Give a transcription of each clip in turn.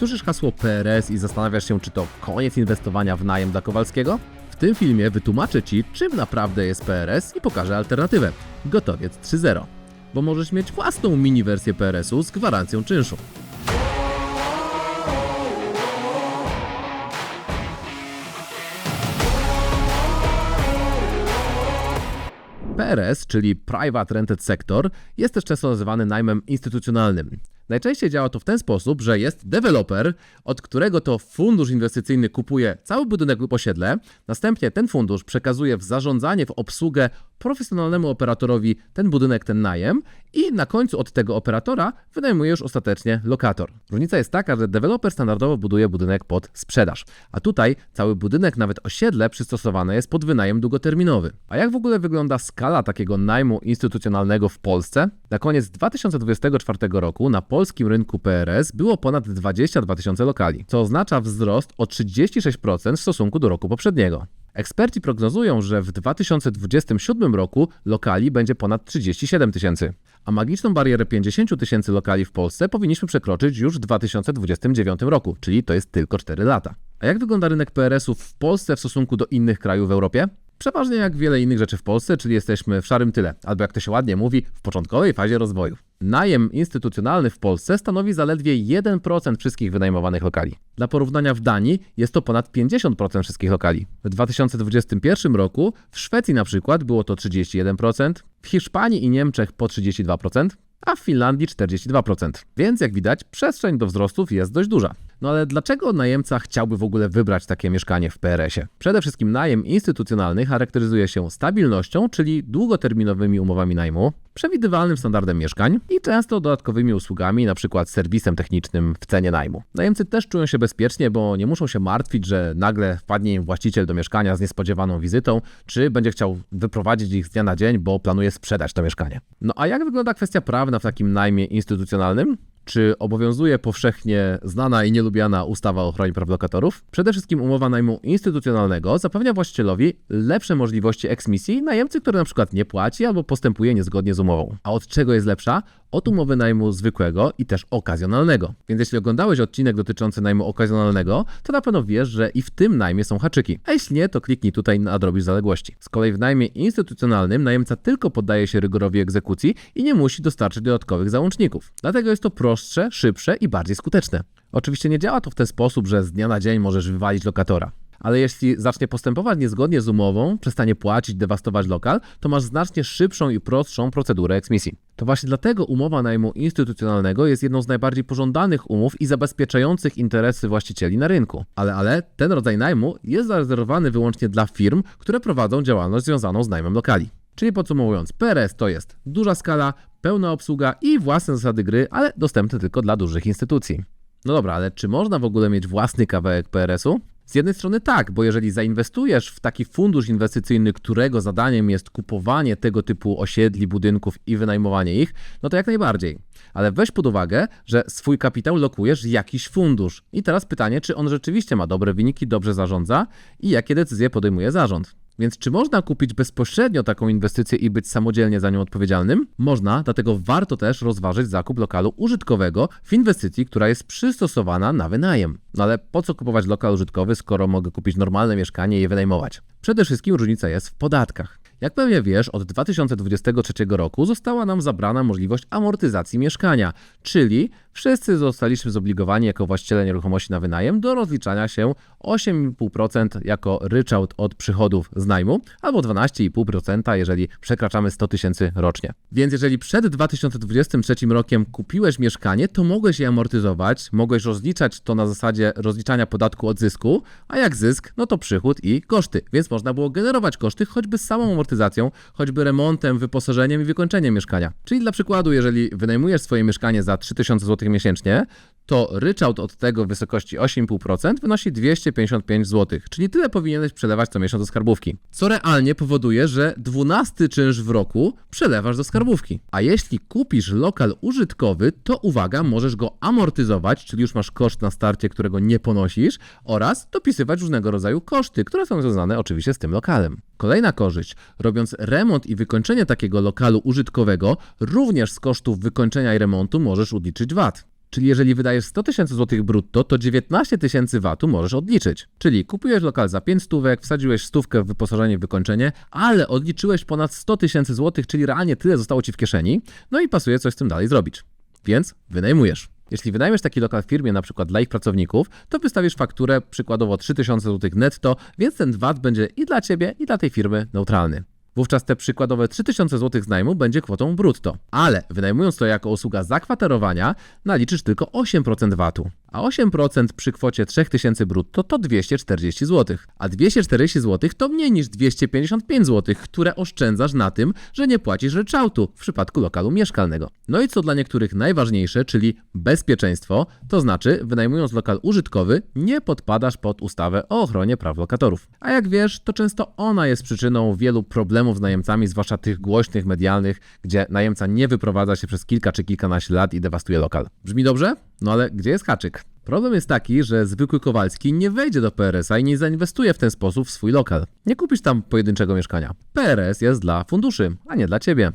Słyszysz hasło PRS i zastanawiasz się, czy to koniec inwestowania w najem dla Kowalskiego? W tym filmie wytłumaczę Ci, czym naprawdę jest PRS i pokażę alternatywę. Gotowiec 3.0. Bo możesz mieć własną mini wersję PRS-u z gwarancją czynszu. PRS, czyli Private Rented Sector, jest też często nazywany najmem instytucjonalnym. Najczęściej działa to w ten sposób, że jest deweloper, od którego to fundusz inwestycyjny kupuje cały budynek lub osiedle, następnie ten fundusz przekazuje w zarządzanie, w obsługę profesjonalnemu operatorowi ten budynek, ten najem i na końcu od tego operatora wynajmuje już ostatecznie lokator. Różnica jest taka, że deweloper standardowo buduje budynek pod sprzedaż, a tutaj cały budynek, nawet osiedle przystosowane jest pod wynajem długoterminowy. A jak w ogóle wygląda skala takiego najmu instytucjonalnego w Polsce? Na koniec 2024 roku na polskim rynku PRS było ponad 22 tysiące lokali, co oznacza wzrost o 36% w stosunku do roku poprzedniego. Eksperci prognozują, że w 2027 roku lokali będzie ponad 37 tysięcy, a magiczną barierę 50 tysięcy lokali w Polsce powinniśmy przekroczyć już w 2029 roku, czyli to jest tylko 4 lata. A jak wygląda rynek PRS-ów w Polsce w stosunku do innych krajów w Europie? Przeważnie jak wiele innych rzeczy w Polsce, czyli jesteśmy w szarym tyle, albo jak to się ładnie mówi, w początkowej fazie rozwoju. Najem instytucjonalny w Polsce stanowi zaledwie 1% wszystkich wynajmowanych lokali. Dla porównania w Danii jest to ponad 50% wszystkich lokali. W 2021 roku w Szwecji na przykład było to 31%, w Hiszpanii i Niemczech po 32%, a w Finlandii 42%. Więc jak widać, przestrzeń do wzrostów jest dość duża. No ale dlaczego najemca chciałby w ogóle wybrać takie mieszkanie w PRS-ie? Przede wszystkim najem instytucjonalny charakteryzuje się stabilnością, czyli długoterminowymi umowami najmu, przewidywalnym standardem mieszkań i często dodatkowymi usługami, np. serwisem technicznym w cenie najmu. Najemcy też czują się bezpiecznie, bo nie muszą się martwić, że nagle wpadnie im właściciel do mieszkania z niespodziewaną wizytą, czy będzie chciał wyprowadzić ich z dnia na dzień, bo planuje sprzedać to mieszkanie. No a jak wygląda kwestia prawna w takim najmie instytucjonalnym? Czy obowiązuje powszechnie znana i nielubiana ustawa o ochronie praw lokatorów? Przede wszystkim umowa najmu instytucjonalnego zapewnia właścicielowi lepsze możliwości eksmisji najemcy, który na przykład nie płaci albo postępuje niezgodnie z umową. A od czego jest lepsza? Od umowy najmu zwykłego i też okazjonalnego. Więc jeśli oglądałeś odcinek dotyczący najmu okazjonalnego, to na pewno wiesz, że i w tym najmie są haczyki. A jeśli nie, to kliknij tutaj na odrobić zaległości. Z kolei w najmie instytucjonalnym najemca tylko poddaje się rygorowi egzekucji i nie musi dostarczyć dodatkowych załączników. Dlatego jest to prostsze, szybsze i bardziej skuteczne. Oczywiście nie działa to w ten sposób, że z dnia na dzień możesz wywalić lokatora. Ale jeśli zacznie postępować niezgodnie z umową, przestanie płacić, dewastować lokal, to masz znacznie szybszą i prostszą procedurę eksmisji. To właśnie dlatego umowa najmu instytucjonalnego jest jedną z najbardziej pożądanych umów i zabezpieczających interesy właścicieli na rynku. Ale, ale ten rodzaj najmu jest zarezerwowany wyłącznie dla firm, które prowadzą działalność związaną z najmem lokali. Czyli podsumowując, PRS to jest duża skala, pełna obsługa i własne zasady gry, ale dostępne tylko dla dużych instytucji. No dobra, ale czy można w ogóle mieć własny kawałek PRS-u? Z jednej strony tak, bo jeżeli zainwestujesz w taki fundusz inwestycyjny, którego zadaniem jest kupowanie tego typu osiedli, budynków i wynajmowanie ich, no to jak najbardziej. Ale weź pod uwagę, że swój kapitał lokujesz jakiś fundusz. I teraz pytanie, czy on rzeczywiście ma dobre wyniki, dobrze zarządza i jakie decyzje podejmuje zarząd. Więc czy można kupić bezpośrednio taką inwestycję i być samodzielnie za nią odpowiedzialnym? Można, dlatego warto też rozważyć zakup lokalu użytkowego w inwestycji, która jest przystosowana na wynajem. No ale po co kupować lokal użytkowy, skoro mogę kupić normalne mieszkanie i je wynajmować? Przede wszystkim różnica jest w podatkach. Jak pewnie wiesz, od 2023 roku została nam zabrana możliwość amortyzacji mieszkania, czyli wszyscy zostaliśmy zobligowani jako właściciele nieruchomości na wynajem do rozliczania się 8,5% jako ryczałt od przychodów z najmu, albo 12,5% jeżeli przekraczamy 100 tysięcy rocznie. Więc jeżeli przed 2023 rokiem kupiłeś mieszkanie, to mogłeś je amortyzować, mogłeś rozliczać to na zasadzie rozliczania podatku od zysku, a jak zysk, no to przychód i koszty, więc można było generować koszty choćby samą amortyzacją, choćby remontem, wyposażeniem i wykończeniem mieszkania. Czyli dla przykładu, jeżeli wynajmujesz swoje mieszkanie za 3000 zł miesięcznie, to ryczałt od tego w wysokości 8,5% wynosi 255 zł, czyli tyle powinieneś przelewać co miesiąc do skarbówki. Co realnie powoduje, że 12 czynsz w roku przelewasz do skarbówki. A jeśli kupisz lokal użytkowy, to uwaga, możesz go amortyzować, czyli już masz koszt na starcie, którego nie ponosisz, oraz dopisywać różnego rodzaju koszty, które są związane oczywiście z tym lokalem. Kolejna korzyść, robiąc remont i wykończenie takiego lokalu użytkowego, również z kosztów wykończenia i remontu możesz odliczyć VAT. Czyli jeżeli wydajesz 100 tysięcy złotych brutto, to 19 tysięcy VAT-u możesz odliczyć. Czyli kupujesz lokal za 5 stówek, wsadziłeś stówkę w wyposażenie, w wykończenie, ale odliczyłeś ponad 100 tysięcy złotych, czyli realnie tyle zostało ci w kieszeni, no i pasuje coś z tym dalej zrobić. Więc wynajmujesz. Jeśli wynajmiesz taki lokal w firmie, na przykład dla ich pracowników, to wystawisz fakturę przykładowo 3000 zł netto, więc ten VAT będzie i dla ciebie, i dla tej firmy neutralny. Wówczas te przykładowe 3000 zł z najmu będzie kwotą brutto. Ale wynajmując to jako usługa zakwaterowania, naliczysz tylko 8% VAT-u. A 8% przy kwocie 3000 brutto to 240 zł. A 240 zł to mniej niż 255 zł, które oszczędzasz na tym, że nie płacisz ryczałtu w przypadku lokalu mieszkalnego. No i co dla niektórych najważniejsze, czyli bezpieczeństwo, to znaczy wynajmując lokal użytkowy nie podpadasz pod ustawę o ochronie praw lokatorów. A jak wiesz, to często ona jest przyczyną wielu problemów z najemcami, zwłaszcza tych głośnych, medialnych, gdzie najemca nie wyprowadza się przez kilka czy kilkanaście lat i dewastuje lokal. Brzmi dobrze? No ale gdzie jest haczyk? Problem jest taki, że zwykły Kowalski nie wejdzie do PRS-a i nie zainwestuje w ten sposób w swój lokal. Nie kupisz tam pojedynczego mieszkania. PRS jest dla funduszy, a nie dla ciebie.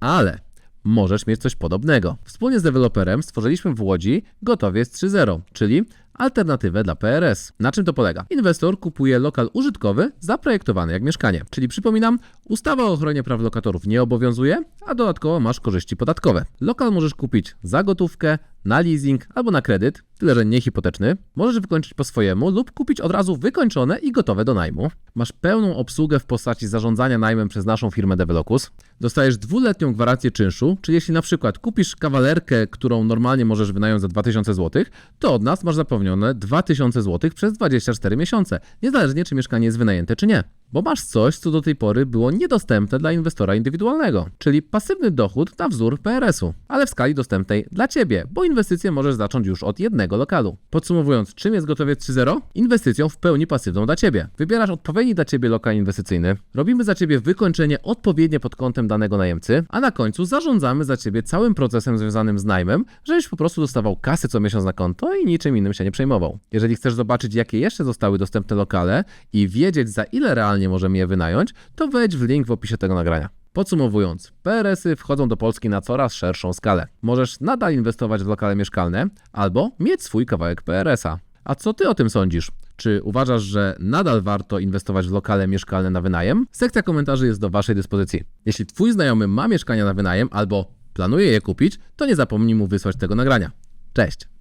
Ale możesz mieć coś podobnego. Wspólnie z deweloperem stworzyliśmy w Łodzi Gotowiec 3.0, czyli alternatywę dla PRS. Na czym to polega? Inwestor kupuje lokal użytkowy zaprojektowany jak mieszkanie. Czyli przypominam, ustawa o ochronie praw lokatorów nie obowiązuje, a dodatkowo masz korzyści podatkowe. Lokal możesz kupić za gotówkę, na leasing albo na kredyt, tyle że nie hipoteczny. Możesz wykończyć po swojemu lub kupić od razu wykończone i gotowe do najmu. Masz pełną obsługę w postaci zarządzania najmem przez naszą firmę Develocus. Dostajesz dwuletnią gwarancję czynszu, czyli jeśli na przykład kupisz kawalerkę, którą normalnie możesz wynająć za 2000 zł, to od nas masz zapewnione 2000 zł przez 24 miesiące, niezależnie czy mieszkanie jest wynajęte czy nie. Bo masz coś, co do tej pory było niedostępne dla inwestora indywidualnego, czyli pasywny dochód na wzór PRS-u, ale w skali dostępnej dla Ciebie, bo inwestycję możesz zacząć już od jednego lokalu. Podsumowując, czym jest Gotowiec 3.0? Inwestycją w pełni pasywną dla Ciebie. Wybierasz odpowiedni dla Ciebie lokal inwestycyjny, robimy za Ciebie wykończenie odpowiednie pod kątem danego najemcy, a na końcu zarządzamy za Ciebie całym procesem związanym z najmem, żebyś po prostu dostawał kasę co miesiąc na konto i niczym innym się nie przejmował. Jeżeli chcesz zobaczyć, jakie jeszcze zostały dostępne lokale i wiedzieć, za ile realnie możemy je wynająć, to wejdź w link w opisie tego nagrania. Podsumowując, PRS-y wchodzą do Polski na coraz szerszą skalę. Możesz nadal inwestować w lokale mieszkalne albo mieć swój kawałek PRS-a. A co ty o tym sądzisz? Czy uważasz, że nadal warto inwestować w lokale mieszkalne na wynajem? Sekcja komentarzy jest do Waszej dyspozycji. Jeśli Twój znajomy ma mieszkania na wynajem albo planuje je kupić, to nie zapomnij mu wysłać tego nagrania. Cześć!